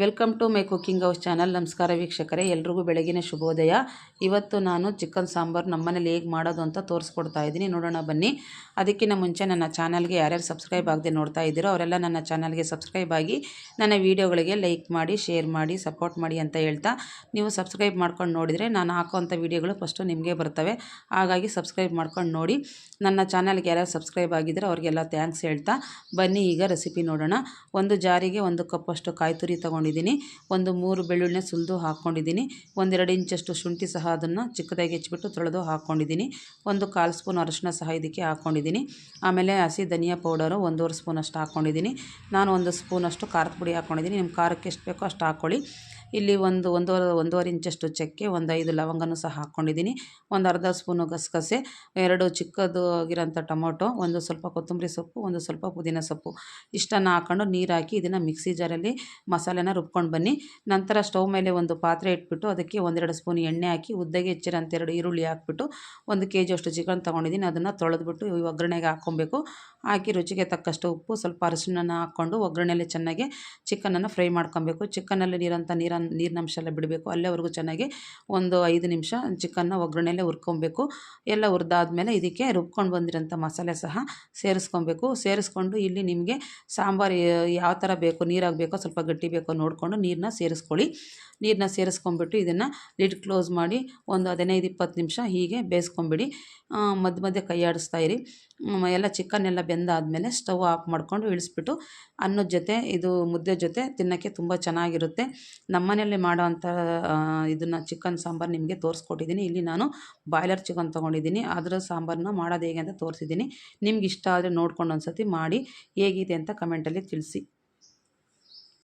Welcome to my cooking house channel. ನಮಸ್ಕಾರ ವೀಕ್ಷಕರೇ, ಎಲ್ರಿಗೂ ಬೆಳಗಿನ ಶುಭೋದಯ. ಇವತ್ತು ನಾನು ಚಿಕನ್ ಸಾಂಬಾರು ನಮ್ಮನೇಲಿ ಹೇಗೆ ಮಾಡೋದು ಅಂತ ತೋರಿಸ್ಕೊಡ್ತಾ ಇದ್ದೀನಿ. ನೋಡೋಣ, ಬನ್ನಿ. ಅದಕ್ಕಿಂತ ಮುಂಚೆ ನನ್ನ ಚಾನಲ್ಗೆ ಯಾರ್ಯಾರು ಸಬ್ಸ್ಕ್ರೈಬ್ ಆಗದೆ ನೋಡ್ತಾ ಇದ್ದೀರೋ ಅವರೆಲ್ಲ ನನ್ನ ಚಾನಲ್ಗೆ ಸಬ್ಸ್ಕ್ರೈಬ್ ಆಗಿ ನನ್ನ ವೀಡಿಯೋಗಳಿಗೆ ಲೈಕ್ ಮಾಡಿ, ಶೇರ್ ಮಾಡಿ, ಸಪೋರ್ಟ್ ಮಾಡಿ ಅಂತ ಹೇಳ್ತಾ ನೀವು ಸಬ್ಸ್ಕ್ರೈಬ್ ಮಾಡ್ಕೊಂಡು ನೋಡಿದರೆ ನಾನು ಹಾಕೋವಂಥ ವೀಡಿಯೋಗಳು ಫಸ್ಟು ನಿಮಗೆ ಬರ್ತವೆ. ಹಾಗಾಗಿ ಸಬ್ಸ್ಕ್ರೈಬ್ ಮಾಡ್ಕೊಂಡು ನೋಡಿ. ನನ್ನ ಚಾನಲ್ಗೆ ಯಾರ್ಯಾರು ಸಬ್ಸ್ಕ್ರೈಬ್ ಆಗಿದ್ದರೆ ಅವರಿಗೆಲ್ಲ ಥ್ಯಾಂಕ್ಸ್ ಹೇಳ್ತಾ ಬನ್ನಿ. ಈಗ ರೆಸಿಪಿ ನೋಡೋಣ. ಒಂದು ಜಾರಿಗೆ ಒಂದು ಕಪ್ಪಷ್ಟು ಕಾಯಿ ತುರಿ ತೊಗೊಂಡಿದ್ದೀನಿ ಒಂದು ಮೂರು ಬೆಳ್ಳುಳ್ಳಿನ ಸುಲಿದು ಹಾಕ್ಕೊಂಡಿದ್ದೀನಿ ಒಂದೆರಡು ಇಂಚಷ್ಟು ಶುಂಠಿ ಸಹ ಅದನ್ನು ಚಿಕ್ಕದಾಗಿ ಹೆಚ್ಚಿಬಿಟ್ಟು ತೊಳೆದು ಹಾಕ್ಕೊಂಡಿದ್ದೀನಿ ಒಂದು ಕಾಲು ಸ್ಪೂನ್ ಅರಶಿನ ಸಹ ಇದಕ್ಕೆ ಹಾಕ್ಕೊಂಡಿದ್ದೀನಿ ಆಮೇಲೆ ಹಸಿ ಧನಿಯಾ ಪೌಡರು ಒಂದೂವರೆ ಸ್ಪೂನಷ್ಟು ಹಾಕ್ಕೊಂಡಿದ್ದೀನಿ ನಾನು ಒಂದು ಸ್ಪೂನಷ್ಟು ಖಾರದ ಪುಡಿ ಹಾಕ್ಕೊಂಡಿದ್ದೀನಿ ನಿಮ್ಮ ಖಾರಕ್ಕೆ ಎಷ್ಟು ಬೇಕೋ ಅಷ್ಟು ಹಾಕ್ಕೊಳ್ಳಿ ಇಲ್ಲಿ ಒಂದು ಒಂದೂವರೆ ಒಂದೂವರೆ ಇಂಚಷ್ಟು ಚಕ್ಕೆ, ಒಂದು ಐದು ಲವಂಗನೂ ಸಹ ಹಾಕ್ಕೊಂಡಿದ್ದೀನಿ. ಒಂದು ಅರ್ಧ ಸ್ಪೂನು ಗಸಗಸೆ, ಎರಡು ಚಿಕ್ಕದು ಆಗಿರೋಂಥ ಟೊಮೊಟೊ, ಒಂದು ಸ್ವಲ್ಪ ಕೊತ್ತಂಬರಿ ಸೊಪ್ಪು, ಒಂದು ಸ್ವಲ್ಪ ಪುದೀನ ಸೊಪ್ಪು. ಇಷ್ಟನ್ನು ಹಾಕ್ಕೊಂಡು ನೀರು ಹಾಕಿ ಇದನ್ನು ಮಿಕ್ಸಿ ಜಾರಲ್ಲಿ ಮಸಾಲೆನ ರುಬ್ಕೊಂಡು ಬನ್ನಿ. ನಂತರ ಸ್ಟವ್ ಮೇಲೆ ಒಂದು ಪಾತ್ರೆ ಇಟ್ಬಿಟ್ಟು ಅದಕ್ಕೆ ಒಂದೆರಡು ಸ್ಪೂನ್ ಎಣ್ಣೆ ಹಾಕಿ ಉದ್ದಗೆ ಹೆಚ್ಚಿರೋಂಥ ಎರಡು ಈರುಳ್ಳಿ ಹಾಕ್ಬಿಟ್ಟು ಒಂದು ಕೆ ಜಿಯಷ್ಟು ಚಿಕನ್ ತೊಗೊಂಡಿದ್ದೀನಿ. ಅದನ್ನು ತೊಳೆದ್ಬಿಟ್ಟು ಒಗ್ಗರಣೆಗೆ ಹಾಕ್ಕೊಬೇಕು. ಹಾಕಿ ರುಚಿಗೆ ತಕ್ಕಷ್ಟು ಉಪ್ಪು, ಸ್ವಲ್ಪ ಅರಿಶಿನ ಹಾಕ್ಕೊಂಡು ಒಗ್ಗರಣೆಯಲ್ಲಿ ಚೆನ್ನಾಗಿ ಚಿಕನನ್ನು ಫ್ರೈ ಮಾಡ್ಕೊಬೇಕು. ಚಿಕನಲ್ಲಿ ನೀರಂಥ ನೀರ ನೀರಿನಂಶ ಎಲ್ಲ ಬಿಡಬೇಕು. ಅಲ್ಲೇವರೆಗೂ ಚೆನ್ನಾಗಿ ಒಂದು ಐದು ನಿಮಿಷ ಚಿಕನ್ನ ಒಗ್ಗರಣೆಯಲ್ಲೇ ಹುರ್ಕೊಬೇಕು. ಎಲ್ಲ ಹುರಿದಾದ್ಮೇಲೆ ಇದಕ್ಕೆ ರುಬ್ಕೊಂಡು ಬಂದಿರೋಂಥ ಮಸಾಲೆ ಸಹ ಸೇರಿಸ್ಕೊಬೇಕು. ಸೇರಿಸ್ಕೊಂಡು ಇಲ್ಲಿ ನಿಮಗೆ ಸಾಂಬಾರು ಯಾವ ಥರ ಬೇಕು, ನೀರಾಗಬೇಕೋ, ಸ್ವಲ್ಪ ಗಟ್ಟಿ ಬೇಕೋ ನೋಡಿಕೊಂಡು ನೀರನ್ನ ಸೇರಿಸ್ಕೊಳ್ಳಿ. ನೀರನ್ನ ಸೇರಿಸ್ಕೊಂಬಿಟ್ಟು ಇದನ್ನು ಲಿಡ್ ಕ್ಲೋಸ್ ಮಾಡಿ ಒಂದು ಹದಿನೈದು ಇಪ್ಪತ್ತು ನಿಮಿಷ ಹೀಗೆ ಬೇಯಿಸ್ಕೊಂಬಿಡಿ. ಮಧ್ಯ ಮಧ್ಯೆ ಕೈಯಾಡಿಸ್ತಾ ಇರಿ. ಎಲ್ಲ ಚಿಕನ್ ಎಲ್ಲ ಬೆಂದಾದಮೇಲೆ ಸ್ಟವ್ ಆಫ್ ಮಾಡಿಕೊಂಡು ಇಳಿಸ್ಬಿಟ್ಟು ಅನ್ನದ ಜೊತೆ, ಇದು ಮುದ್ದೆ ಜೊತೆ ತಿನ್ನೋಕ್ಕೆ ತುಂಬ ಚೆನ್ನಾಗಿರುತ್ತೆ. ನಮ್ಮನೆಯಲ್ಲಿ ಮಾಡೋವಂಥ ಇದನ್ನು ಚಿಕನ್ ಸಾಂಬಾರು ನಿಮಗೆ ತೋರಿಸ್ಕೊಟ್ಟಿದ್ದೀನಿ. ಇಲ್ಲಿ ನಾನು ಬಾಯ್ಲರ್ ಚಿಕನ್ ತೊಗೊಂಡಿದ್ದೀನಿ. ಅದರ ಸಾಂಬಾರನ್ನ ಮಾಡೋದು ಹೇಗೆ ಅಂತ ತೋರಿಸಿದ್ದೀನಿ. ನಿಮ್ಗೆ ಇಷ್ಟ ಆದರೆ ನೋಡ್ಕೊಂಡು ಒಂದು ಸತಿ ಮಾಡಿ ಹೇಗಿದೆ ಅಂತ ಕಮೆಂಟಲ್ಲಿ ತಿಳಿಸಿ.